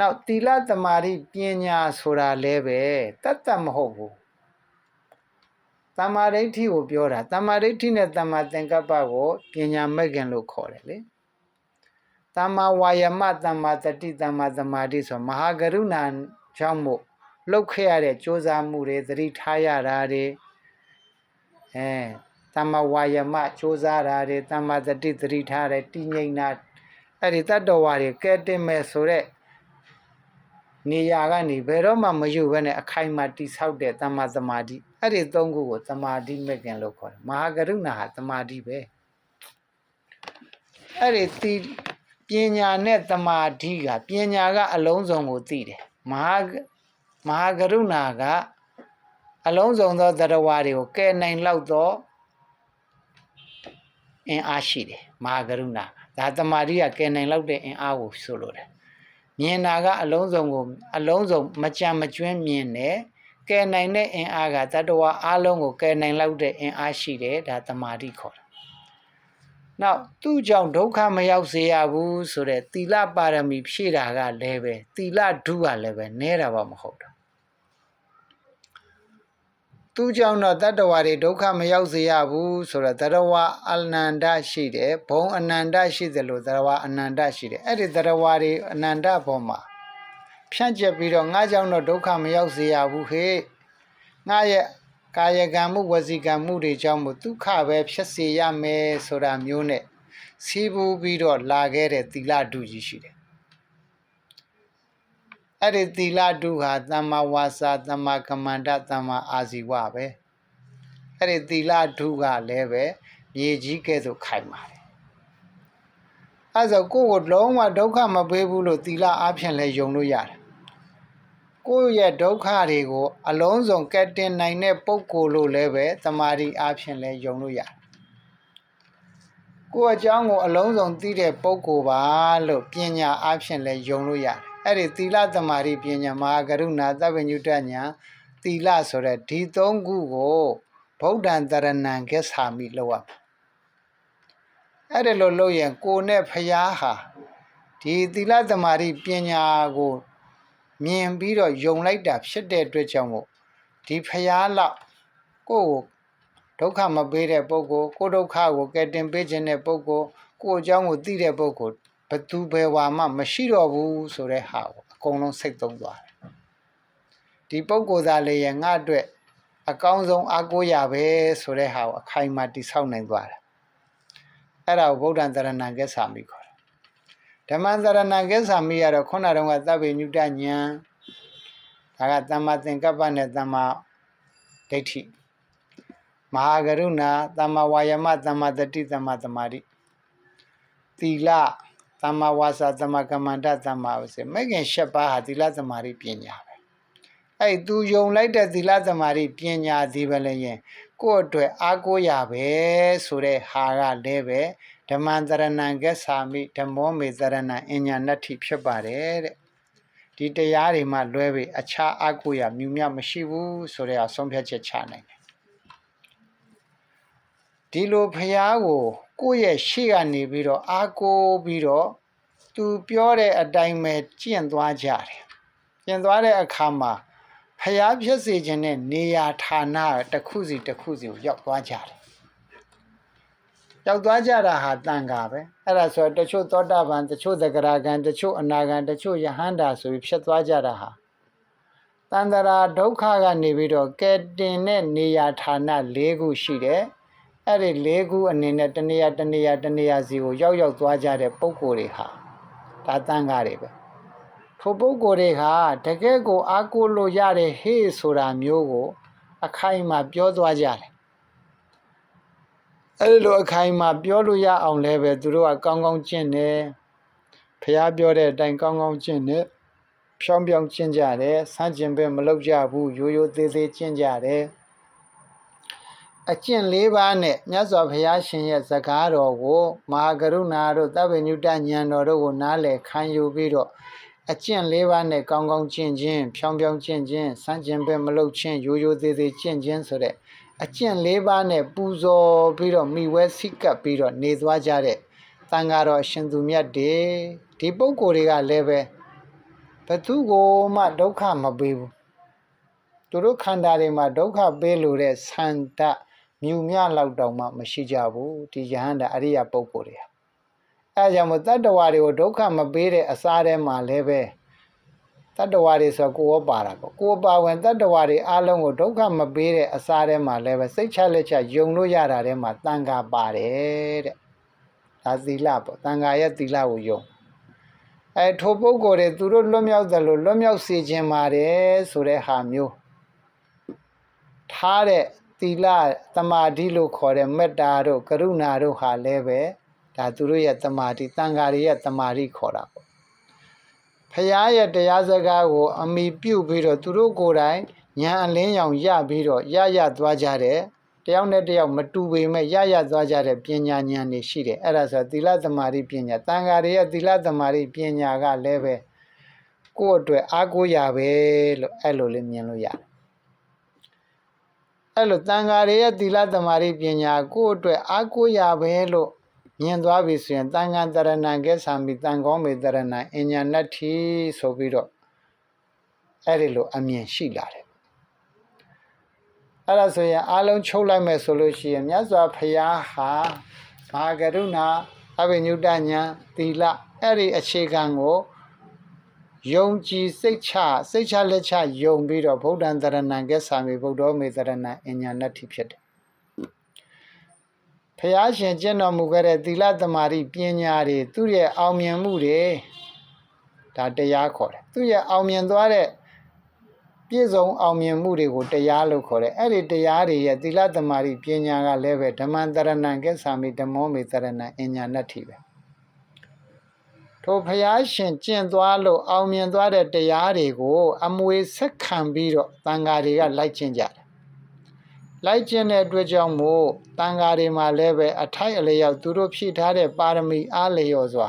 နောက်သီလသမာဓိပညာဆိုတာလည်းပဲတတ်တတ်မဟုတ်ဘူးတမာဒိဋ္ဌိကိုပြောတာတမာဒိဋ္ဌိနဲ့တမာသင်္ကပ္ပကိုပညာမဲ့ခင်လို့ခေါ်တယ်လေတမာဝါယမတမာတတိတမာသမာဓိဆိုမဟာကရုဏာကြောင့်မို့လှုပ်ခဲ့ရတဲ့ကြိုးစားမှုတွေသတိထားရတာတွေအဲတမာဝါယမကြိုးစားတာတွေတမာတတိသတိထားတယ်တည်ငြိမ်တာအဲ့ဒီတတ္တဝါတွေကဲတင်မဲ့ဆိုတဲ့ နေရာကနေဘယ်တော့မှမယူဘဲနဲ့အခိုင်အမာတိဆောက်တဲ့တမ္မာသမာဓိအဲ့ဒီသုံးခုကိုသမာဓိမဲ့ခင်လို့ခေါ်တယ်မဟာကရုဏာဟာသမာဓိပဲအဲ့ဒီတိပညာနဲ့သမာဓိကပညာကအလုံးစုံကိုသိတယ်မဟာမဟာကရုဏာကအလုံးစုံသောသတ္တဝါတွေကိုကယ်နိုင်လောက်သောအင်အားရှိတယ်မဟာကရုဏာဒါသမာဓိကကယ်နိုင်လောက်တဲ့အင်အားကိုဆိုလိုတယ် မြင်တာကအလုံးစုံကိုအလုံးစုံမကြံမကျွင်းမြင်တယ်ကဲနိုင်တဲ့အင်အားကတတ္တဝါအလုံးကိုကဲနိုင်လောက်တဲ့အင်အားရှိတယ်ဒါတမာတိခေါ်တယ်။နောက်သူ့ကြောင့်ဒုက္ခမရောက်စေရဘူးဆိုတဲ့သီလပါရမီဖြည့်တာကလည်းပဲသီလဒုကလည်းပဲနဲတာပါမဟုတ်တော့ သူ့ကြောင့်တော့တတ္တဝါတွေဒုက္ခမရောက်စေရဘူးဆိုတော့တတ္တဝါအနန္တရှိတယ်ဘုံအနန္တရှိတယ်လို့တတ္တဝါအနန္တရှိတယ်အဲ့ဒီတတ္တဝါတွေအနန္တဘောမှာဖြန့်ကျက်ပြီးတော့ငါကြောင့်တော့ဒုက္ခမရောက်စေရဘူးဟေ့ငါရဲ့ကာယကံမှုဝစီကံမှုတွေကြောင့်မို့ဒုက္ခပဲဖြစ်စေရမယ်ဆိုတာမျိုးနဲ့စီးပူးပြီးတော့လာခဲ့တဲ့သီလဒုကြီးရှိတယ် အဲ့ဒီသီလဒုဟာသမ္မာဝါစာသမ္မာကမ္မန္တသမ္မာအာဇီဝပဲအဲ့ဒီသီလဒုကလည်းပဲမြေကြီးကဲ့သို့ခိုင်ပါတယ်အဲ့ဆိုကိုယ့်ကိုလုံးဝဒုက္ခမပေးဘူးလို့သီလအားဖြင့်လည်းယုံလို့ရတယ်ကိုယ့်ရဲ့ဒုက္ခတွေကို အလုံးစုံကက်တင်နိုင်တဲ့ပုံကိုယ်လို့လည်းပဲတမာရီအားဖြင့်လည်းယုံလို့ရတယ်ကိုယ့်အကြောင်းကိုအလုံးစုံသိတဲ့ပုံကိုယ်ပါလို့ပညာအားဖြင့်လည်းယုံလို့ရတယ် အဲ့ဒီသီလတမာရီပညာမဟာကရုဏာသဗ္ဗညုတညာသီလဆိုတဲ့ဒီသုံးခုကိုဗုဒ္ဓံတရဏံဂစ္ဆာမိလောက်ရမယ်အဲ့ဒီလိုလုပ်ရင်ကိုယ်နဲ့ဖျားဟာဒီသီလတမာရီပညာကိုမြင်ပြီးတော့ယုံလိုက်တာဖြစ်တဲ့အတွက်ကြောင့်မို့ဒီဖျားလောက်ကိုယ့်ကိုဒုက္ခမပေးတဲ့ပုဂ္ဂိုလ်ကိုယ်ဒုက္ခကိုကယ်တင်ပေးခြင်းတဲ့ပုဂ္ဂိုလ်ကိုယ့်အကြောင်းကိုသိတဲ့ပုဂ္ဂိုလ် ဘသူဘယ်ဝါမှမရှိတော့ဘူးဆိုတဲ့ဟာကိုအကုန်လုံးစိတ်သုံးသွားတယ်ဒီပုဂ္ဂိုလ်သားလေးရဲ့ငါအတွက်အကောင်းဆုံးအားကိုးရပဲဆိုတဲ့ဟာကိုအခိုင်အမာတိဆောက်နိုင်သွားတယ်အဲ့ဒါကိုဗုဒ္ဓံတရဏံကစ္ဆာမိခေါ်တယ်ဓမ္မံတရဏံကစ္ဆာမိကတော့ခုနတုန်းကသဗ္ဗညုတဉာဏ်ဒါကသမ္မာသင်္ကပ္ပနဲ့သမ္မာဒိဋ္ဌိမဟာကရုဏာသမ္မာဝါယမသမ္မာတတိသမ္မာသမာဓိသီလ သမ္မာဝါစာသမ္မာကမ္မန္တသမ္မာဝစေမဲ့ခင်၈ပါးဟာသီလသမာဓိပညာပဲအဲ့သူယုံလိုက်တဲ့သီလသမာဓိပညာဒီပဲလည်းရင်ကိုယ့်အတွက်အားကိုးရပဲဆိုတဲ့ဟာကလည်းပဲဓမ္မန္တရဏံကစ္ဆာမိဓမ္မောမေသရဏံအညာဏတ္ထိဖြစ်ပါတယ်တဲ့ဒီတရားတွေမှလွဲပြီးအခြားအားကိုးရမြူမြမရှိဘူးဆိုတဲ့အဆုံးဖြတ်ချက်ချနိုင်တယ် ဒီလိုဖះကို ကိုယ့်ရဲ့ရှေ့ကနေပြီးတော့အားကိုးပြီးတော့သူပြောတဲ့အတိုင်းပဲကျင့်သွားကြတယ်ကျင့်သွားတဲ့အခါမှာဖျားဖြစ်စေခြင်းနဲ့နေရာဌာနတစ်ခုစီတစ်ခုစီကိုရောက်သွားကြတယ်ရောက်သွားကြတာဟာတန်ခါပဲအဲ့ဒါဆိုတချို့သောတာပန်တချို့သကရာဂံတချို့အနာဂံတချို့ယဟန္တာဆိုပြီးဖြစ်သွားကြတာဟာတန္တရာဒုက္ခကနေပြီးတော့ကဲတင်တဲ့နေရာဌာန၄ခုရှိတယ် အဲ့ဒီ၄ခုအနေနဲ့တနေရာတနေရာတနေရာစီကိုရောက်ရောက်သွားကြတဲ့ပုံကိုယ်တွေဟာဒါတန်ခါတွေပဲထိုပုဂ္ဂိုလ်တွေကတကယ်ကိုအားကိုးလို့ရတဲ့ဟေးဆိုတာမျိုးကို အခိုင်အမာပြောသွားကြတယ်အဲ့လိုအခိုင်အမာပြောလို့ရအောင်လည်းပဲသူတို့ကကောင်းကောင်းကျင့်တယ်ဖះပြောတဲ့အတိုင်းကောင်းကောင်းကျင့်တယ်ဖြောင်းဖြောင်းကျင့်ကြတယ်စမ်းကျင်ပဲမလုပ်ကြဘူးရိုးရိုးသေးသေးကျင့်ကြတယ် အကျင့်၄ပါးနဲ့မြတ်စွာဘုရားရှင်ရဲ့ဇကားတော်ကိုမဟာကရုဏာတို့သဗ္ဗညုတဉာဏ်တော်တို့ကိုနားလည်ခံယူပြီးတော့အကျင့်၄ပါးနဲ့ကောင်းကောင်းကျင့်ခြင်းဖြောင်းဖြောင်းကျင့်ခြင်းစမ်းကျင်ပဲမလုပ်ခြင်းရိုးရိုးသေးသေးကျင့်ခြင်းဆိုတဲ့အကျင့်၄ပါးနဲ့ပူဇော်ပြီးတော့မိဝဲစိကပ်ပြီးတော့နေသွားကြတဲ့တန်ဃာတော်အရှင်သူမြတ်တွေဒီပုဂ္ဂိုလ်တွေကလည်းပဲဘဘသူကိုမှဒုက္ခမပေးဘူးသူတို့ခန္ဓာတွေမှာဒုက္ခပေးလို့တဲ့ဆန္ဒ မြူမြလောက်တောင်မှမရှိကြဘူးဒီယဟန္တာအရိယပုဂ္ဂိုလ်တွေဟာအဲဒါကြောင့်မို့တတ္တဝါတွေကိုဒုက္ခမပေးတဲ့အစားထဲမှာလည်းပဲတတ္တဝါတွေဆိုကိုယ်ရောပါတာပေါ့ကိုယ်ပါဝင်တတ္တဝါတွေအလုံးကိုဒုက္ခမပေးတဲ့အစားထဲမှာလည်းပဲစိတ်ချလက်ချယုံလို့ရတာထဲမှာတန်ခါပါတယ်တဲ့ဒါသီလပေါ့တန်ခါရဲ့သီလကိုယုံအဲထိုပုဂ္ဂိုလ်တွေသူတို့လွတ်မြောက်တယ်လို့လွတ်မြောက်စေခြင်းပါတယ်ဆိုတဲ့ဟာမျိုးထားတဲ့ သီလသမာဓိလို့ခေါ်တဲ့မေတ္တာတို့ကရုဏာတို့ဟာလည်းပဲဒါသူတို့ရဲ့သမာဓိတန်ဃာတွေရဲ့သမာဓိခေါ်တာပေါ့ဖရာရဲ့တရားစကားကို အမိပြုတ်ပြီးတော့သူတို့ကိုယ်တိုင်ဉာဏ်အလင်းရောင်ရပြီးတော့ရရသွားကြတဲ့တယောက်နဲ့တယောက်မတူပေမဲ့ရရသွားကြတဲ့ပညာဉာဏ်တွေရှိတယ်အဲ့ဒါဆိုသီလသမာဓိပညာတန်ဃာတွေရဲ့သီလသမာဓိပညာကလည်းပဲကိုယ့်အတွက်အားကိုးရပဲလို့အဲ့လိုလေးမြင်လို့ရတယ် အဲ့လိုတန်ဃာတွေရဲ့သီလသမာဓိပညာကိုယ့်အတွက်အားကိုးရပဲလို့မြင်သွားပြီဆိုရင်တန်ဃာတရဏံကဲဆာမိတန်ကောမေတရဏံအညာဏတ္ထိဆိုပြီးတော့အဲ့ဒီလိုအမြင်ရှိလာတယ်အဲ့ဒါဆိုရင်အားလုံးချုပ်လိုက်မယ်ဆိုလို့ရှိရင်မြတ်စွာဘုရားဟာမဟာကရုဏာအဘိညုတညာသီလအဲ့ဒီအခြေခံကို ယုံကြည်စိတ်ချစိတ်ချလက်ချယုံပြီးတော့ဗုဒ္ဓံတရဏံကဲဆာမိဗုဒ္ဓောမေတရဏံအညာဏတ္ထိဖြစ်တယ်ဘုရားရှင်ကျင့်တော်မူခဲ့တဲ့သီလသမာဓိပညာတွေသူ့ရဲ့အောင်မြင်မှုတွေဒါတရားခေါ်တယ်သူ့ရဲ့အောင်မြင်သွားတဲ့ပြည့်စုံအောင်မြင်မှုတွေကိုတရားလို့ခေါ်တယ်အဲ့ဒီတရားတွေရဲ့သီလသမารိပညာကလည်းပဲဓမ္မန္တရဏံကစ္ဆာမိဓမ္မောမေတရဏံအညာဏတ္ထိပဲ ထိုဘုရားရှင်ကျင့်သွားလို့အောင်မြင်သွားတဲ့တရားတွေကို အမွေဆက်ခံပြီးတော့တန်ဃာတွေကလိုက်ကျင့်ကြတယ်လိုက်ကျင့်တဲ့အတွက်ကြောင့်မို့တန်ဃာတွေမှာလည်းပဲအထိုက်အလျောက်သူတို့ဖြည့်ထားတဲ့ပါရမီအားလျော်စွာ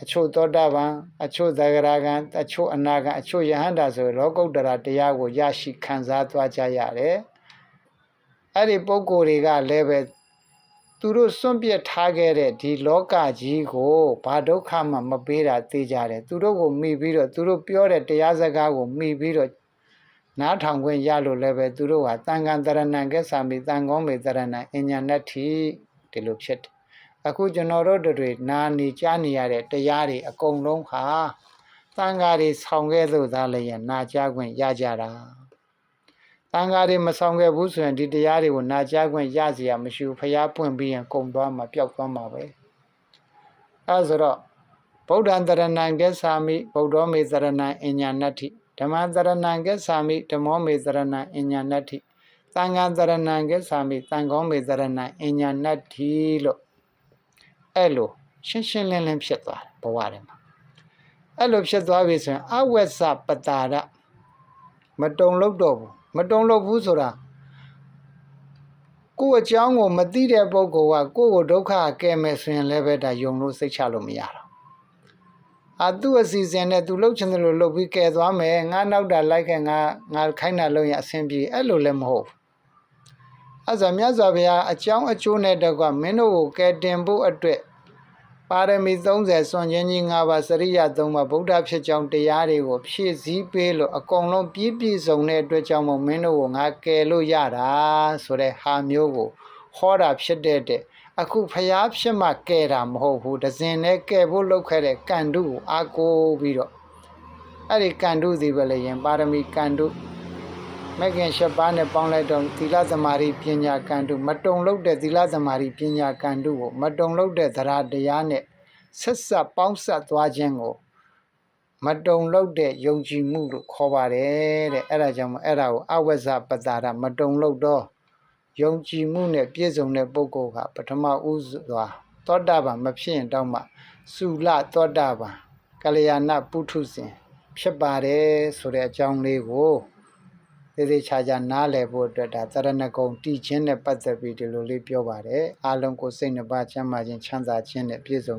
အချို့သောတာပန်အချို့သဂရဂံအချို့အနာဂံအချို့ယဟန္တာဆိုလောကုတ္တရာတရားကိုရရှိခံစားသွားကြရတယ်အဲ့ဒီပုဂ္ဂိုလ်တွေကလည်းပဲ သူတို့စွန့်ပစ်ထားခဲ့တဲ့ဒီလောကကြီးကိုဘာဒုက္ခမှမပေးတာသိကြတယ်သူတို့ကိုမိပြီးတော့သူတို့ပြောတဲ့တရားစကားကိုမိပြီးတော့နားထောင်ခွင့်ရလို့လည်းပဲသူတို့ဟာတန်ခါတရဏံကစ္ဆာမိတန်ကောမေတရဏံအညာဏတ္ထိဒီလိုဖြစ်တယ်အခုကျွန်တော်တို့တွေနာနေကြားနေရတဲ့တရားတွေအကုန်လုံးဟာတန်ဃာတွေဆောင်ခဲ့လို့သားလည်းရနာကြားခွင့်ရကြတာ တန်ဃာတွေမဆောင်ခဲ့ဘူးဆိုရင်ဒီတရားတွေကိုနာကြားခွင့်ရစီရမရှိဘူးဖျားပွင့်ပြီးရင်ကုံသွားမှာပျောက်သွားမှာပဲအဲဆိုတော့ဗုဒ္ဓံတရဏံကစ္ဆာမိဗုဒ္ဓောမေတရဏံအညာဏတ္ထိဓမ္မံတရဏံကစ္ဆာမိဓမ္မောမေတရဏံအညာဏတ္ထိသံဃာတရဏံကစ္ဆာမိသံဃောမေတရဏံအညာဏတ္ထိလို့အဲ့လိုရှင်းရှင်းလင်းလင်းဖြစ်သွားတယ်ဘဝထဲမှာအဲ့လိုဖြစ်သွားပြီဆိုရင်အဝက်စပတာရမတုံလို့တော့ဘူး မတုံလို့ဘူးဆိုတာကိုယ့်အကြောင်းကိုမသိတဲ့ပုဂ္ဂိုလ်ကကိုယ့်ကိုဒုက္ခကဲမယ်ဆိုရင်လည်းပဲဒါယုံလို့စိတ်ချလို့မရတော့အာသူ့အစီအစဉ်နဲ့သူလှုပ်ချင်တယ်လို့လှုပ်ပြီးကဲသွားမယ်ငါနောက်တာလိုက်ခဲ့ငါငါခိုင်းတာလုပ်ရင်အဆင်ပြေအဲ့လိုလည်းမဟုတ်ဘူးအဲ့ဒါမြတ်စွာဘုရားအကြောင်းအကျိုးနဲ့တကွမင်းတို့ကိုကယ်တင်ဖို့အတွက် ပါရမီ30စွန့်ခြင်းကြီး၅ပါးစရိယ3ပါးဗုဒ္ဓဖြစ်ကြောင်းတရားတွေကိုဖြည့်ဆည်းပေးလို့အကုန်လုံးပြည့်ပြည့်စုံတဲ့အတွက်ကြောင့်မို့မင်းတို့ကိုငါကယ်လို့ရတာဆိုတဲ့ဟာမျိုးကိုဟောတာဖြစ်တဲ့တဲ့အခုဖျားဖြစ်မှကယ်တာမဟုတ်ဘူးဒဇင်နဲ့ကယ်ဖို့လုပ်ခဲ့တဲ့ကန္တုကိုအားကိုးပြီးတော့အဲ့ဒီကန္တုဒီပဲလေရင်ပါရမီကန္တု မဂ်ခင်၈ပါးနဲ့ပေါင်းလိုက်တော့သီလသမာဓိပညာကံတုမတုံလောက်တဲ့သီလသမာဓိပညာကံတုကိုမတုံလောက်တဲ့သရတရားနဲ့ဆက်ဆက်ပေါင်းဆက်သွားခြင်းကိုမတုံလောက်တဲ့ယုံကြည်မှုလို့ခေါ်ပါတယ်တဲ့အဲ့ဒါကြောင့်အဲ့ဒါကိုအဝဇ္ဇပတာရမတုံလောက်တော့ယုံကြည်မှုနဲ့ပြည့်စုံတဲ့ပုဂ္ဂိုလ်ကပထမဦးစွာသောတာပန်မဖြစ်ရင်တောင်းမှစုလသောတာပန်ကလျာဏပုထုဇဉ်ဖြစ်ပါတယ်ဆိုတဲ့အကြောင်းလေးကို သေသေးချာချာနားလည်ဖို့အတွက်ဒါသရဏဂုံတည်ခြင်းနဲ့ပတ်သက်ပြီးဒီလိုလေးပြောပါတယ်အားလုံးကိုစိတ်နှပါချမ်းသာခြင်းချမ်းသာခြင်းနဲ့ပြည့်စုံ